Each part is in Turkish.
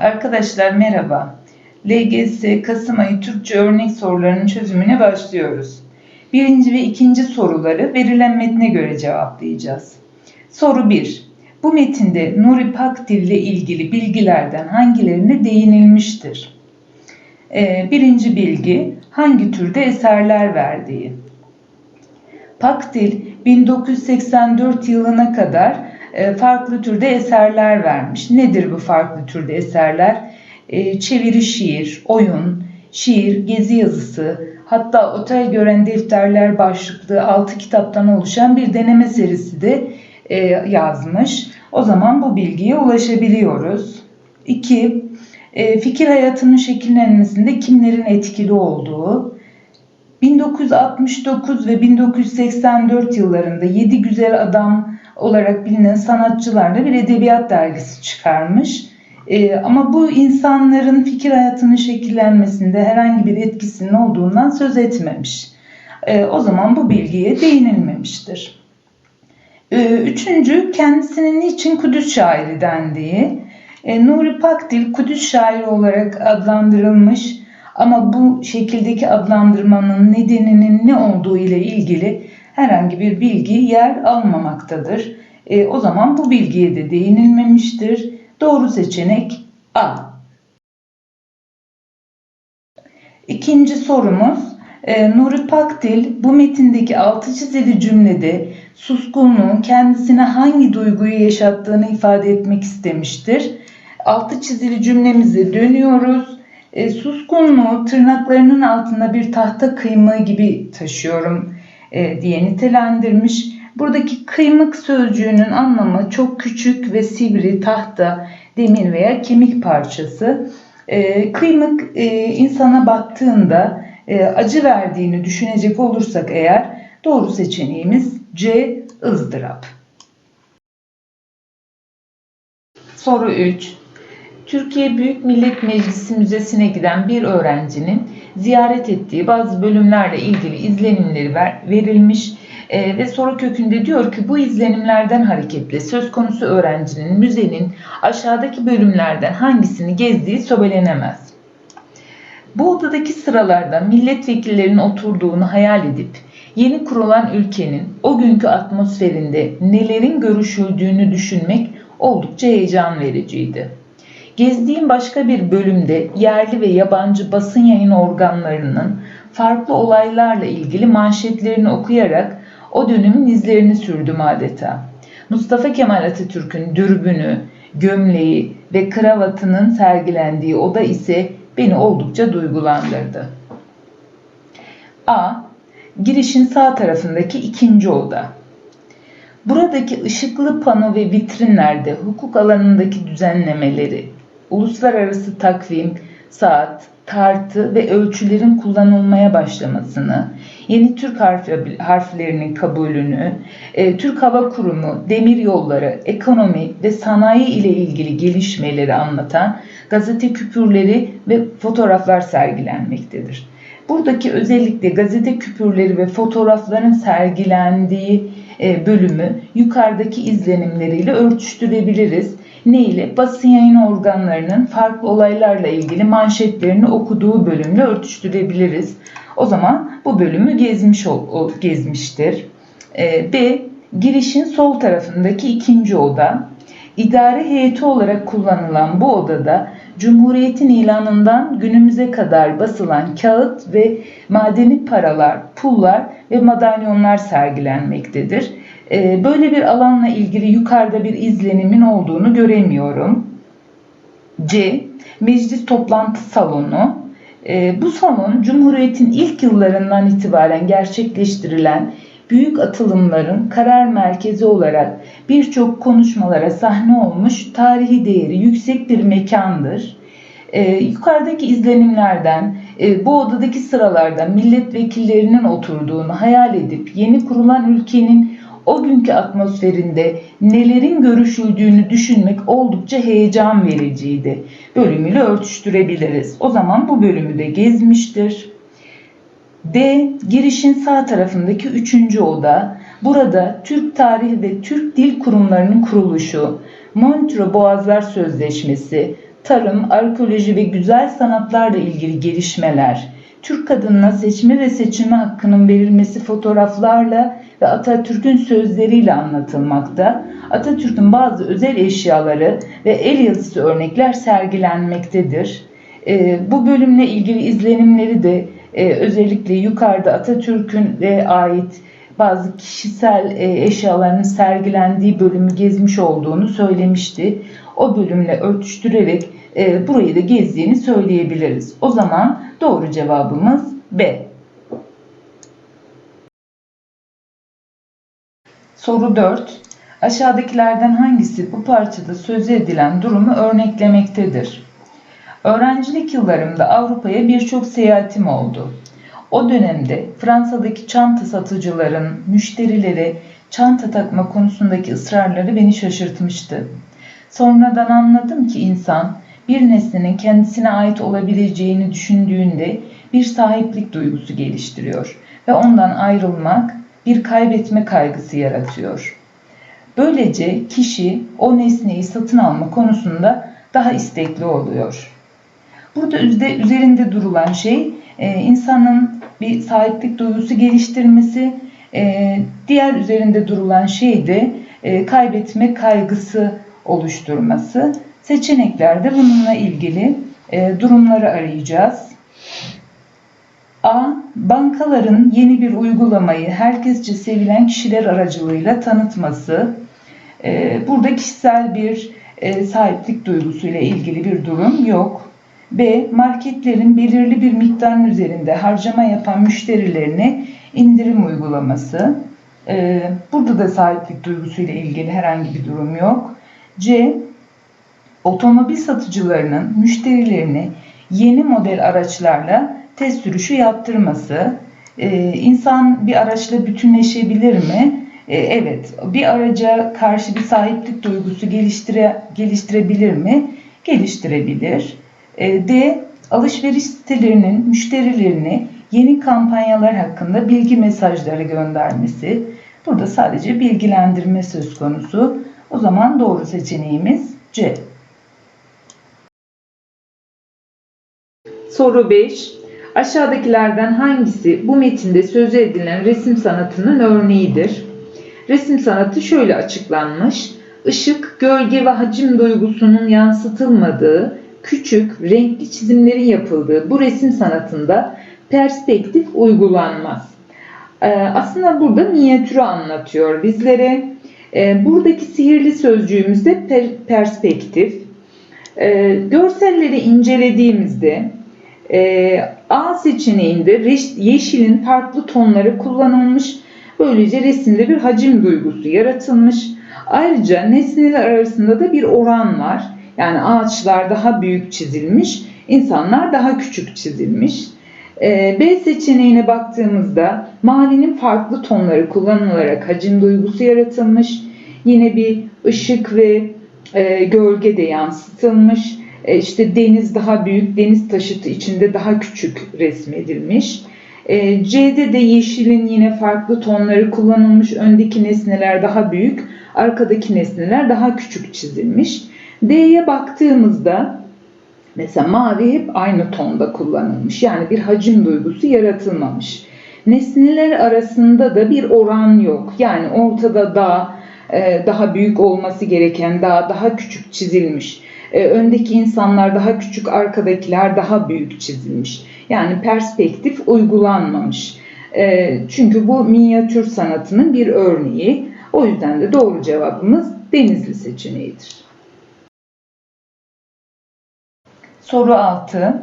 Arkadaşlar merhaba. LGS Kasım ayı Türkçe örnek sorularının çözümüne başlıyoruz. Birinci ve ikinci soruları verilen metne göre cevaplayacağız. Soru 1. Bu metinde Nuri Pakdil ile ilgili bilgilerden hangilerine değinilmiştir? Ee, birinci bilgi hangi türde eserler verdiği. Pakdil 1984 yılına kadar farklı türde eserler vermiş. Nedir bu farklı türde eserler? E, çeviri şiir, oyun, şiir, gezi yazısı, hatta otel gören defterler başlıklı 6 kitaptan oluşan bir deneme serisi de e, yazmış. O zaman bu bilgiye ulaşabiliyoruz. 2. Fikir hayatının şekillenmesinde kimlerin etkili olduğu. 1969 ve 1984 yıllarında Yedi Güzel Adam olarak bilinen sanatçılarla bir edebiyat dergisi çıkarmış. Ee, ama bu insanların fikir hayatının şekillenmesinde herhangi bir etkisinin olduğundan söz etmemiş. Ee, o zaman bu bilgiye değinilmemiştir. Ee, üçüncü, kendisinin niçin Kudüs şairi dendiği. Ee, Nuri Pakdil Kudüs şairi olarak adlandırılmış ama bu şekildeki adlandırmanın nedeninin ne olduğu ile ilgili herhangi bir bilgi yer almamaktadır. E, o zaman bu bilgiye de değinilmemiştir. Doğru seçenek A. İkinci sorumuz e, Nuri Pakdil bu metindeki altı çizili cümlede suskunluğun kendisine hangi duyguyu yaşattığını ifade etmek istemiştir. Altı çizili cümlemize dönüyoruz. E, suskunluğu tırnaklarının altında bir tahta kıymığı gibi taşıyorum e, diye nitelendirmiş. Buradaki kıymık sözcüğünün anlamı çok küçük ve sivri tahta, demir veya kemik parçası. E, kıymık e, insana battığında e, acı verdiğini düşünecek olursak eğer doğru seçeneğimiz C ızdırap. Soru 3. Türkiye Büyük Millet Meclisi Müzesi'ne giden bir öğrencinin ziyaret ettiği bazı bölümlerle ilgili izlenimleri ver, verilmiş e, ve soru kökünde diyor ki bu izlenimlerden hareketle söz konusu öğrencinin müzenin aşağıdaki bölümlerden hangisini gezdiği söylenemez. Bu odadaki sıralarda milletvekillerinin oturduğunu hayal edip yeni kurulan ülkenin o günkü atmosferinde nelerin görüşüldüğünü düşünmek oldukça heyecan vericiydi. Gezdiğim başka bir bölümde yerli ve yabancı basın yayın organlarının farklı olaylarla ilgili manşetlerini okuyarak o dönemin izlerini sürdüm adeta. Mustafa Kemal Atatürk'ün dürbünü, gömleği ve kravatının sergilendiği oda ise beni oldukça duygulandırdı. A. Girişin sağ tarafındaki ikinci oda. Buradaki ışıklı pano ve vitrinlerde hukuk alanındaki düzenlemeleri, uluslararası takvim, saat, tartı ve ölçülerin kullanılmaya başlamasını, yeni Türk harflerinin kabulünü, e, Türk Hava Kurumu, demir yolları, ekonomi ve sanayi ile ilgili gelişmeleri anlatan gazete küpürleri ve fotoğraflar sergilenmektedir. Buradaki özellikle gazete küpürleri ve fotoğrafların sergilendiği e, bölümü yukarıdaki izlenimleriyle örtüştürebiliriz. Ne ile? Basın yayın organlarının farklı olaylarla ilgili manşetlerini okuduğu bölümle örtüştürebiliriz. O zaman bu bölümü gezmiş gezmiştir. E, B. Girişin sol tarafındaki ikinci oda. İdare heyeti olarak kullanılan bu odada Cumhuriyet'in ilanından günümüze kadar basılan kağıt ve madeni paralar, pullar ve madalyonlar sergilenmektedir. Ee, böyle bir alanla ilgili yukarıda bir izlenimin olduğunu göremiyorum. C. Meclis toplantı salonu. Ee, bu salon Cumhuriyet'in ilk yıllarından itibaren gerçekleştirilen büyük atılımların karar merkezi olarak birçok konuşmalara sahne olmuş tarihi değeri yüksek bir mekandır. Ee, yukarıdaki izlenimlerden e, bu odadaki sıralarda milletvekillerinin oturduğunu hayal edip yeni kurulan ülkenin o günkü atmosferinde nelerin görüşüldüğünü düşünmek oldukça heyecan vericiydi. Bölümüyle örtüştürebiliriz. O zaman bu bölümü de gezmiştir. D. Girişin sağ tarafındaki üçüncü oda. Burada Türk Tarihi ve Türk Dil Kurumlarının kuruluşu, Montreux Boğazlar Sözleşmesi, tarım, arkeoloji ve güzel sanatlarla ilgili gelişmeler, Türk kadınına seçme ve seçilme hakkının verilmesi fotoğraflarla ve Atatürk'ün sözleriyle anlatılmakta. Atatürk'ün bazı özel eşyaları ve el yazısı örnekler sergilenmektedir. E, bu bölümle ilgili izlenimleri de e, özellikle yukarıda Atatürk'ün e, ait bazı kişisel e, eşyalarının sergilendiği bölümü gezmiş olduğunu söylemişti. O bölümle örtüştürerek e, burayı da gezdiğini söyleyebiliriz. O zaman doğru cevabımız B. Soru 4. Aşağıdakilerden hangisi bu parçada sözü edilen durumu örneklemektedir? Öğrencilik yıllarımda Avrupa'ya birçok seyahatim oldu. O dönemde Fransa'daki çanta satıcıların müşterilere çanta takma konusundaki ısrarları beni şaşırtmıştı. Sonradan anladım ki insan bir nesnenin kendisine ait olabileceğini düşündüğünde bir sahiplik duygusu geliştiriyor ve ondan ayrılmak bir kaybetme kaygısı yaratıyor. Böylece kişi o nesneyi satın alma konusunda daha istekli oluyor. Burada üzerinde durulan şey e, insanın bir sahiplik duygusu geliştirmesi, e, diğer üzerinde durulan şey de e, kaybetme kaygısı oluşturması. Seçeneklerde bununla ilgili durumları arayacağız. A. Bankaların yeni bir uygulamayı herkesçe sevilen kişiler aracılığıyla tanıtması. Burada kişisel bir sahiplik duygusuyla ilgili bir durum yok. B. Marketlerin belirli bir miktarın üzerinde harcama yapan müşterilerine indirim uygulaması. Ee, burada da sahiplik duygusuyla ilgili herhangi bir durum yok. C. Otomobil satıcılarının müşterilerine yeni model araçlarla test sürüşü yaptırması. Ee, insan bir araçla bütünleşebilir mi? Ee, evet. Bir araca karşı bir sahiplik duygusu geliştire, geliştirebilir mi? Geliştirebilir. E, D. Alışveriş sitelerinin müşterilerine yeni kampanyalar hakkında bilgi mesajları göndermesi. Burada sadece bilgilendirme söz konusu. O zaman doğru seçeneğimiz C. Soru 5. Aşağıdakilerden hangisi bu metinde sözü edilen resim sanatının örneğidir? Resim sanatı şöyle açıklanmış. Işık, gölge ve hacim duygusunun yansıtılmadığı, küçük, renkli çizimlerin yapıldığı bu resim sanatında perspektif uygulanmaz. Ee, aslında burada minyatürü anlatıyor bizlere. Ee, buradaki sihirli sözcüğümüzde per perspektif. Ee, görselleri incelediğimizde e, A seçeneğinde yeşilin farklı tonları kullanılmış. Böylece resimde bir hacim duygusu yaratılmış. Ayrıca nesneler arasında da bir oran var. Yani ağaçlar daha büyük çizilmiş, insanlar daha küçük çizilmiş. Ee, B seçeneğine baktığımızda mavinin farklı tonları kullanılarak hacim duygusu yaratılmış. Yine bir ışık ve e, gölge de yansıtılmış. E, işte deniz daha büyük, deniz taşıtı içinde daha küçük resmedilmiş. E, C'de de yeşilin yine farklı tonları kullanılmış. Öndeki nesneler daha büyük, arkadaki nesneler daha küçük çizilmiş. D'ye baktığımızda mesela mavi hep aynı tonda kullanılmış. Yani bir hacim duygusu yaratılmamış. Nesneler arasında da bir oran yok. Yani ortada dağ e, daha büyük olması gereken dağ daha küçük çizilmiş. E, öndeki insanlar daha küçük, arkadakiler daha büyük çizilmiş. Yani perspektif uygulanmamış. E, çünkü bu minyatür sanatının bir örneği. O yüzden de doğru cevabımız Denizli seçeneğidir. Soru 6.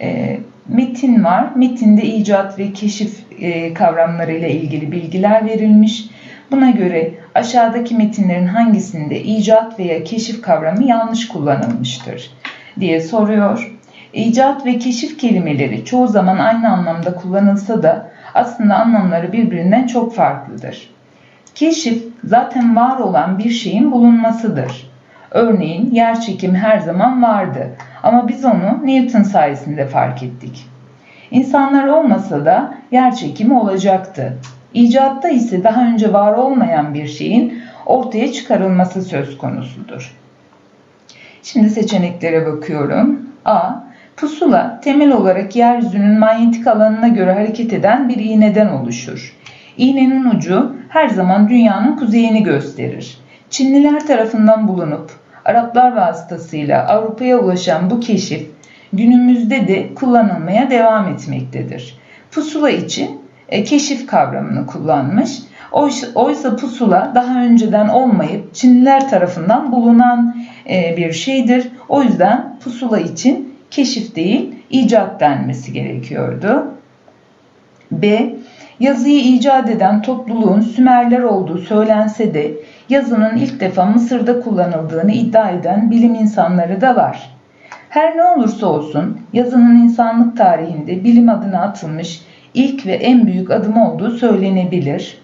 E, metin var. Metinde icat ve keşif e, kavramları ile ilgili bilgiler verilmiş. Buna göre aşağıdaki metinlerin hangisinde icat veya keşif kavramı yanlış kullanılmıştır diye soruyor. İcat ve keşif kelimeleri çoğu zaman aynı anlamda kullanılsa da aslında anlamları birbirinden çok farklıdır. Keşif zaten var olan bir şeyin bulunmasıdır. Örneğin yer çekimi her zaman vardı ama biz onu Newton sayesinde fark ettik. İnsanlar olmasa da yer çekimi olacaktı. İcatta ise daha önce var olmayan bir şeyin ortaya çıkarılması söz konusudur. Şimdi seçeneklere bakıyorum. A. Pusula temel olarak yeryüzünün manyetik alanına göre hareket eden bir iğneden oluşur. İğnenin ucu her zaman dünyanın kuzeyini gösterir. Çinliler tarafından bulunup Araplar vasıtasıyla Avrupa'ya ulaşan bu keşif günümüzde de kullanılmaya devam etmektedir. Pusula için keşif kavramını kullanmış. Oysa, oysa pusula daha önceden olmayıp Çinliler tarafından bulunan e, bir şeydir. O yüzden pusula için keşif değil icat denmesi gerekiyordu. B. Yazıyı icat eden topluluğun Sümerler olduğu söylense de yazının ilk defa Mısır'da kullanıldığını iddia eden bilim insanları da var. Her ne olursa olsun yazının insanlık tarihinde bilim adına atılmış ilk ve en büyük adım olduğu söylenebilir.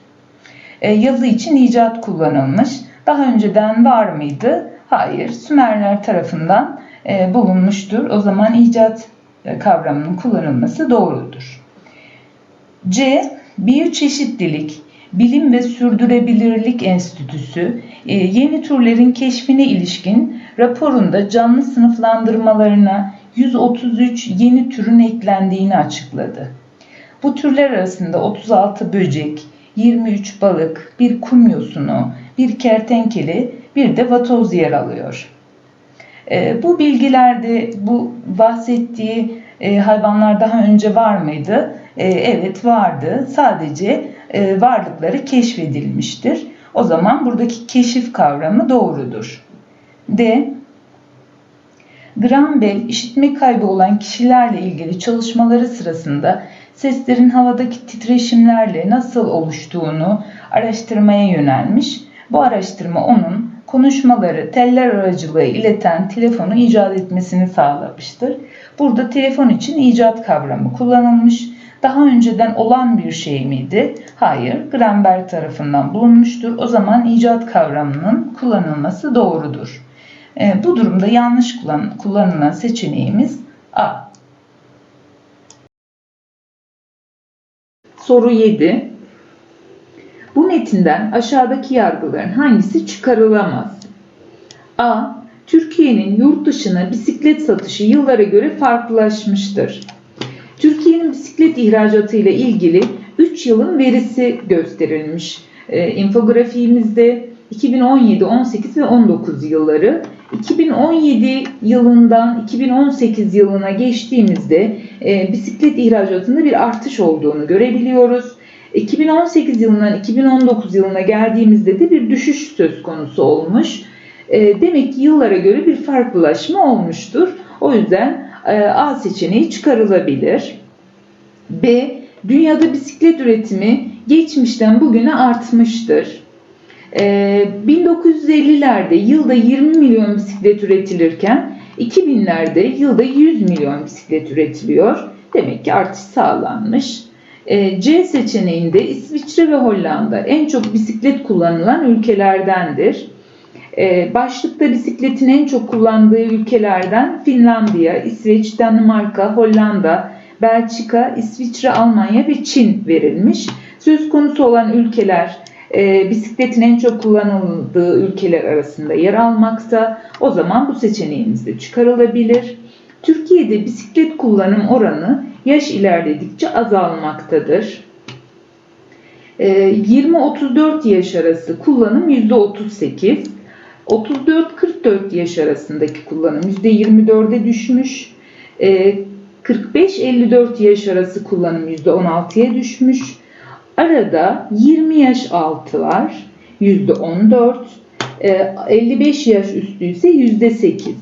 E, yazı için icat kullanılmış. Daha önceden var mıydı? Hayır. Sümerler tarafından e, bulunmuştur. O zaman icat e, kavramının kullanılması doğrudur. C. Biyoçeşitlilik, Bilim ve Sürdürülebilirlik Enstitüsü e, yeni türlerin keşfine ilişkin raporunda canlı sınıflandırmalarına 133 yeni türün eklendiğini açıkladı. Bu türler arasında 36 böcek, 23 balık, bir kum yosunu, bir kertenkele, bir de vatoz yer alıyor. E, bu bilgilerde bu bahsettiği e, hayvanlar daha önce var mıydı? E, evet vardı. Sadece e, varlıkları keşfedilmiştir. O zaman buradaki keşif kavramı doğrudur. D. Graham işitme kaybı olan kişilerle ilgili çalışmaları sırasında seslerin havadaki titreşimlerle nasıl oluştuğunu araştırmaya yönelmiş. Bu araştırma onun konuşmaları teller aracılığı ileten telefonu icat etmesini sağlamıştır. Burada telefon için icat kavramı kullanılmış. Daha önceden olan bir şey miydi? Hayır, Gramber tarafından bulunmuştur. O zaman icat kavramının kullanılması doğrudur. E, bu durumda yanlış kullan kullanılan seçeneğimiz A. Soru 7. Bu metinden aşağıdaki yargıların hangisi çıkarılamaz? A. Türkiye'nin yurt dışına bisiklet satışı yıllara göre farklılaşmıştır. Türkiye'nin bisiklet ihracatı ile ilgili 3 yılın verisi gösterilmiş. E, infografiğimizde 2017, 18 ve 19 yılları 2017 yılından 2018 yılına geçtiğimizde e, bisiklet ihracatında bir artış olduğunu görebiliyoruz. 2018 yılından 2019 yılına geldiğimizde de bir düşüş söz konusu olmuş. E, demek ki yıllara göre bir farklılaşma olmuştur. O yüzden e, A seçeneği çıkarılabilir. B. Dünyada bisiklet üretimi geçmişten bugüne artmıştır. 1950'lerde yılda 20 milyon bisiklet üretilirken 2000'lerde yılda 100 milyon bisiklet üretiliyor. Demek ki artış sağlanmış. C seçeneğinde İsviçre ve Hollanda en çok bisiklet kullanılan ülkelerdendir. Başlıkta bisikletin en çok kullandığı ülkelerden Finlandiya, İsveç, Danimarka, Hollanda, Belçika, İsviçre, Almanya ve Çin verilmiş. Söz konusu olan ülkeler e, bisikletin en çok kullanıldığı ülkeler arasında yer almakta. O zaman bu seçeneğimiz de çıkarılabilir. Türkiye'de bisiklet kullanım oranı yaş ilerledikçe azalmaktadır. 20-34 e, yaş arası kullanım %38, 34-44 yaş arasındaki kullanım %24'e düşmüş, 45-54 e, yaş arası kullanım %16'ya düşmüş, Arada 20 yaş altı var. %14. 55 e, yaş üstü ise %8.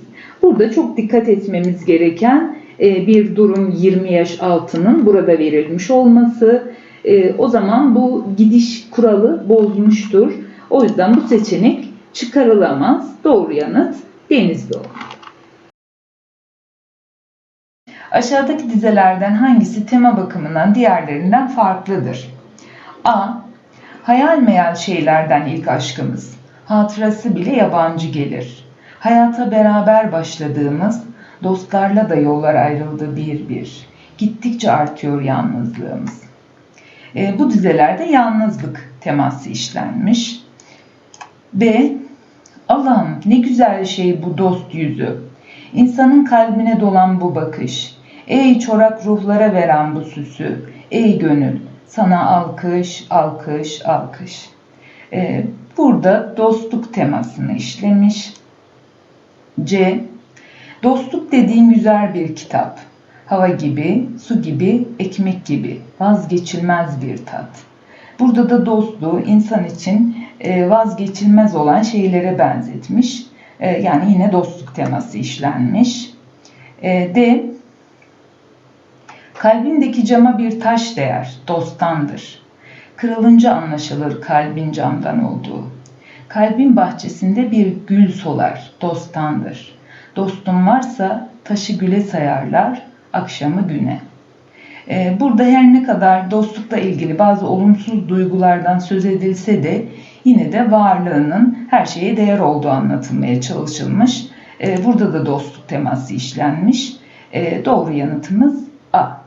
Burada çok dikkat etmemiz gereken e, bir durum 20 yaş altının burada verilmiş olması. E, o zaman bu gidiş kuralı bozmuştur. O yüzden bu seçenek çıkarılamaz. Doğru yanıt denizli olur. Aşağıdaki dizelerden hangisi tema bakımından diğerlerinden farklıdır? A. Hayal meyal şeylerden ilk aşkımız. Hatırası bile yabancı gelir. Hayata beraber başladığımız, dostlarla da yollar ayrıldı bir bir. Gittikçe artıyor yalnızlığımız. E, bu dizelerde yalnızlık teması işlenmiş. B. Allah'ım ne güzel şey bu dost yüzü. İnsanın kalbine dolan bu bakış. Ey çorak ruhlara veren bu süsü. Ey gönül sana alkış, alkış, alkış. Ee, burada dostluk temasını işlemiş. C. Dostluk dediğin güzel bir kitap. Hava gibi, su gibi, ekmek gibi vazgeçilmez bir tat. Burada da dostluğu insan için e, vazgeçilmez olan şeylere benzetmiş. E, yani yine dostluk teması işlenmiş. E, D. Kalbindeki cama bir taş değer, dosttandır. Kırılınca anlaşılır kalbin camdan olduğu. Kalbin bahçesinde bir gül solar, dosttandır. Dostum varsa taşı güle sayarlar, akşamı güne. Ee, burada her ne kadar dostlukla ilgili bazı olumsuz duygulardan söz edilse de yine de varlığının her şeye değer olduğu anlatılmaya çalışılmış. Ee, burada da dostluk teması işlenmiş. Ee, doğru yanıtımız A.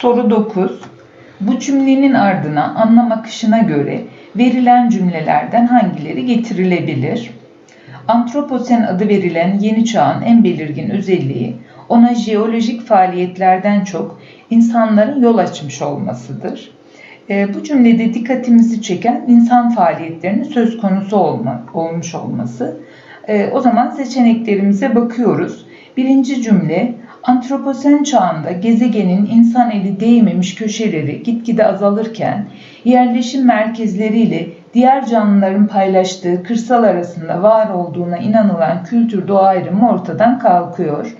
Soru 9. Bu cümlenin ardına anlam akışına göre verilen cümlelerden hangileri getirilebilir? Antroposen adı verilen yeni çağın en belirgin özelliği ona jeolojik faaliyetlerden çok insanların yol açmış olmasıdır. E, bu cümlede dikkatimizi çeken insan faaliyetlerinin söz konusu olma, olmuş olması. E, o zaman seçeneklerimize bakıyoruz. Birinci cümle Antroposen çağında gezegenin insan eli değmemiş köşeleri gitgide azalırken yerleşim merkezleriyle diğer canlıların paylaştığı kırsal arasında var olduğuna inanılan kültür doğa ayrımı ortadan kalkıyor.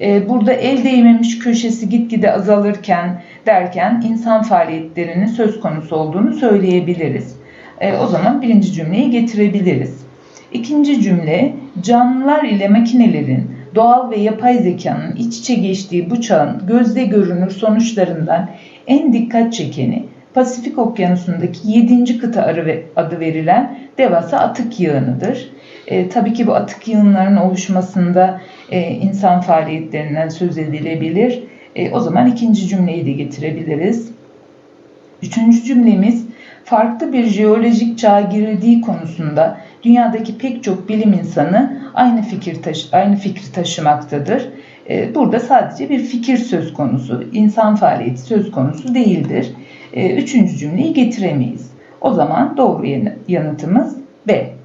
Ee, burada el değmemiş köşesi gitgide azalırken derken insan faaliyetlerinin söz konusu olduğunu söyleyebiliriz. Ee, o zaman birinci cümleyi getirebiliriz. İkinci cümle canlılar ile makinelerin doğal ve yapay zekanın iç içe geçtiği bu çağın gözle görünür sonuçlarından en dikkat çekeni Pasifik Okyanusu'ndaki 7. kıta adı verilen devasa atık yığınıdır. E, tabii ki bu atık yığınlarının oluşmasında e, insan faaliyetlerinden söz edilebilir. E, o zaman ikinci cümleyi de getirebiliriz. Üçüncü cümlemiz farklı bir jeolojik çağa girildiği konusunda dünyadaki pek çok bilim insanı aynı fikir taşı, aynı fikri taşımaktadır. Ee, burada sadece bir fikir söz konusu, insan faaliyeti söz konusu değildir. Ee, üçüncü cümleyi getiremeyiz. O zaman doğru yanıtımız B.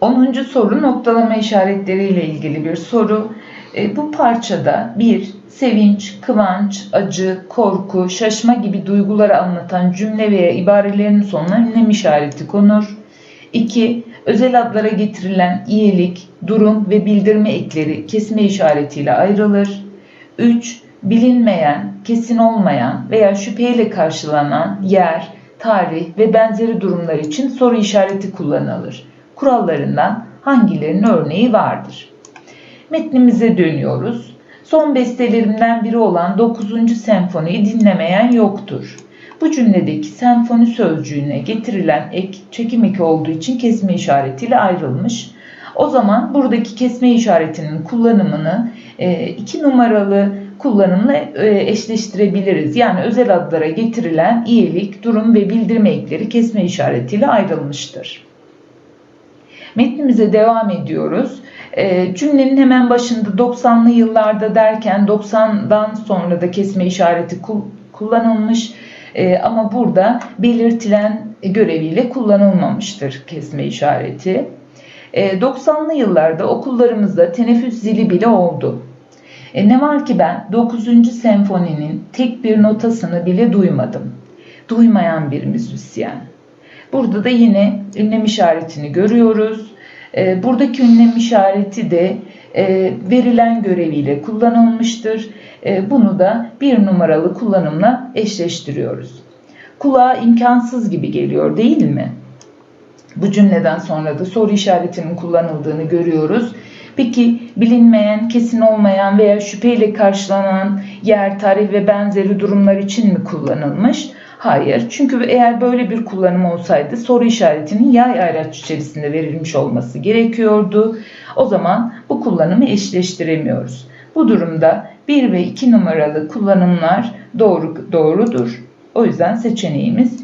Onuncu soru noktalama işaretleriyle ilgili bir soru. E, bu parçada bir sevinç, kıvanç, acı, korku, şaşma gibi duyguları anlatan cümle veya ibarelerin sonuna ünlem işareti konur. 2. Özel adlara getirilen iyilik, durum ve bildirme ekleri kesme işaretiyle ayrılır. 3. Bilinmeyen, kesin olmayan veya şüpheyle karşılanan yer, tarih ve benzeri durumlar için soru işareti kullanılır. Kurallarından hangilerinin örneği vardır? Metnimize dönüyoruz. Son bestelerimden biri olan 9. senfoniyi dinlemeyen yoktur. Bu cümledeki senfoni sözcüğüne getirilen ek çekim eki olduğu için kesme işaretiyle ayrılmış. O zaman buradaki kesme işaretinin kullanımını e, iki numaralı kullanımla e, eşleştirebiliriz. Yani özel adlara getirilen iyilik, durum ve bildirme ekleri kesme işaretiyle ayrılmıştır. Metnimize devam ediyoruz. E, cümlenin hemen başında 90'lı yıllarda derken 90'dan sonra da kesme işareti kullanılmış. E, ama burada belirtilen göreviyle kullanılmamıştır kesme işareti. E, 90'lı yıllarda okullarımızda teneffüs zili bile oldu. E, ne var ki ben 9. senfoninin tek bir notasını bile duymadım. Duymayan bir müzisyen. Burada da yine ünlem işaretini görüyoruz. E, buradaki ünlem işareti de e, verilen göreviyle kullanılmıştır. E, bunu da bir numaralı kullanımla eşleştiriyoruz. Kulağa imkansız gibi geliyor değil mi? Bu cümleden sonra da soru işaretinin kullanıldığını görüyoruz. Peki bilinmeyen, kesin olmayan veya şüpheyle karşılanan yer, tarih ve benzeri durumlar için mi kullanılmış? Hayır. Çünkü eğer böyle bir kullanım olsaydı soru işaretinin yay ayraç içerisinde verilmiş olması gerekiyordu. O zaman bu kullanımı eşleştiremiyoruz. Bu durumda 1 ve 2 numaralı kullanımlar doğru doğrudur. O yüzden seçeneğimiz.